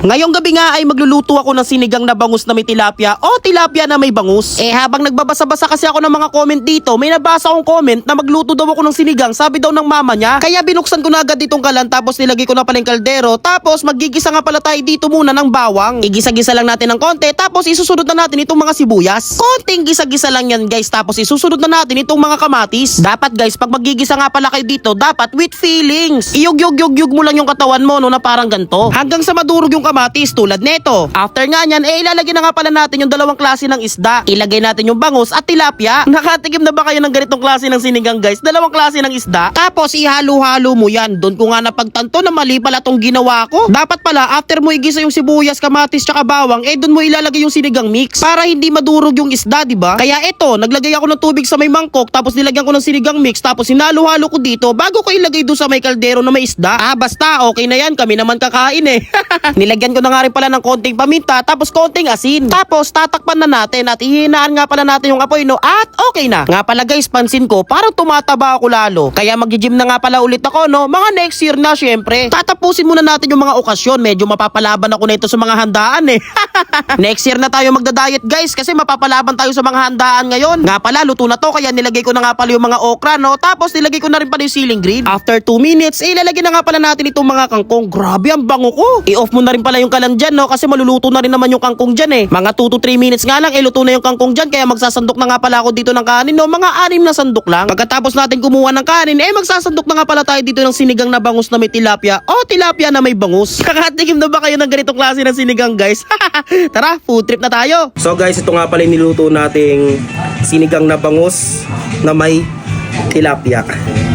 Ngayong gabi nga ay magluluto ako ng sinigang na bangus na may tilapia o tilapia na may bangus. Eh habang nagbabasa-basa kasi ako ng mga comment dito, may nabasa akong comment na magluto daw ako ng sinigang, sabi daw ng mama niya. Kaya binuksan ko na agad itong kalan tapos nilagay ko na pala yung kaldero. Tapos magigisa nga pala tayo dito muna ng bawang. Igisa-gisa lang natin ng konti tapos isusunod na natin itong mga sibuyas. Konting gisa-gisa lang yan guys tapos isusunod na natin itong mga kamatis. Dapat guys pag magigisa nga pala kayo dito, dapat with feelings. Iyog-yog-yog-yog mo lang yung katawan mo no na parang ganto. Hanggang sa madurog yung kamatis tulad neto. After nga nyan, eh ilalagay na nga pala natin yung dalawang klase ng isda. Ilagay natin yung bangus at tilapia. Nakatikim na ba kayo ng ganitong klase ng sinigang guys? Dalawang klase ng isda. Tapos ihalo-halo mo yan. Doon ko nga napagtanto na mali pala tong ginawa ko. Dapat pala after mo igisa yung sibuyas, kamatis tsaka bawang, eh doon mo ilalagay yung sinigang mix para hindi madurog yung isda, di ba? Kaya eto, naglagay ako ng tubig sa may mangkok tapos nilagyan ko ng sinigang mix tapos hinalo-halo ko dito bago ko ilagay doon sa may kaldero na may isda. Ah, basta okay na yan, kami naman kakain eh. Nilagyan ko na nga rin pala ng konting paminta tapos konting asin. Tapos tatakpan na natin at ihinaan nga pala natin yung apoy no at okay na. Nga pala guys, pansin ko parang tumataba ako lalo. Kaya magji-gym na nga pala ulit ako no. Mga next year na syempre. Tatapusin muna natin yung mga okasyon. Medyo mapapalaban ako na ito sa mga handaan eh. next year na tayo magda-diet guys kasi mapapalaban tayo sa mga handaan ngayon. Nga pala luto na to kaya nilagay ko na nga pala yung mga okra no. Tapos nilagay ko na rin pala yung ceiling green. After 2 minutes, eh, ilalagay na nga pala natin itong mga kangkong. Grabe ang bango ko. I-off mo na rin pala yung kalan dyan no kasi maluluto na rin naman yung kangkong dyan eh. Mga 2 to 3 minutes nga lang, iluto na yung kangkong dyan kaya magsasandok na nga pala ako dito ng kanin no. Mga anim na sandok lang. Pagkatapos natin kumuha ng kanin, eh magsasandok na nga pala tayo dito ng sinigang na bangus na may tilapia o tilapia na may bangus. Kakatikim na ba kayo ng ganitong klase ng sinigang guys? Tara, food trip na tayo. So guys, ito nga pala yung niluto nating sinigang na bangus na may tilapia.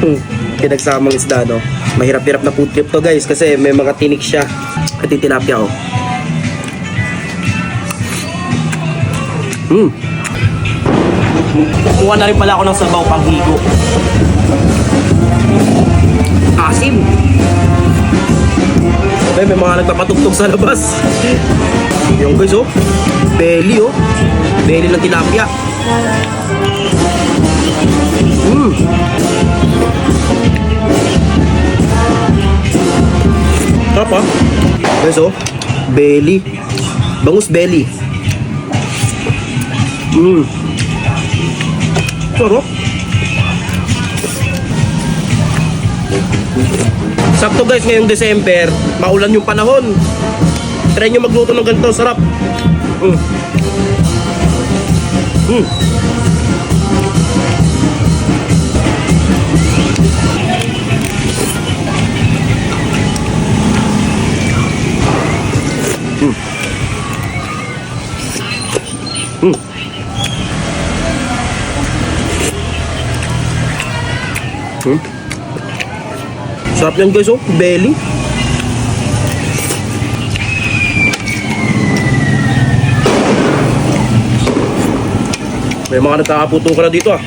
Hmm, Pinagsamang isda, no? Mahirap-hirap na food trip to guys kasi may mga tinik siya. At yung tilapia, oh. Hmm. Kuha na rin pala ako ng sabaw panghigo. Asim! Ay, may mga nagpapatugtog sa labas. Yung guys, oh. Belly, oh. Belly ng tilapia. Mm. Sarap, ah. Guys, oh. Belly. Bangus belly. Mm. Sarap. Sakto guys, ngayong December, maulan yung panahon. Try nyo magluto ng ganito, sarap. Mm. Mm. Mm. Hmm? Sarap yan guys oh, belly. May mga nagkakaputo ka na dito ah.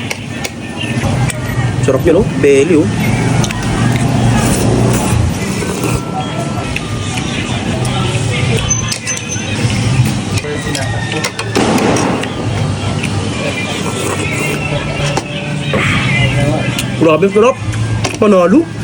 Sarap yan oh, belly oh. Grabe sarap. Panalo.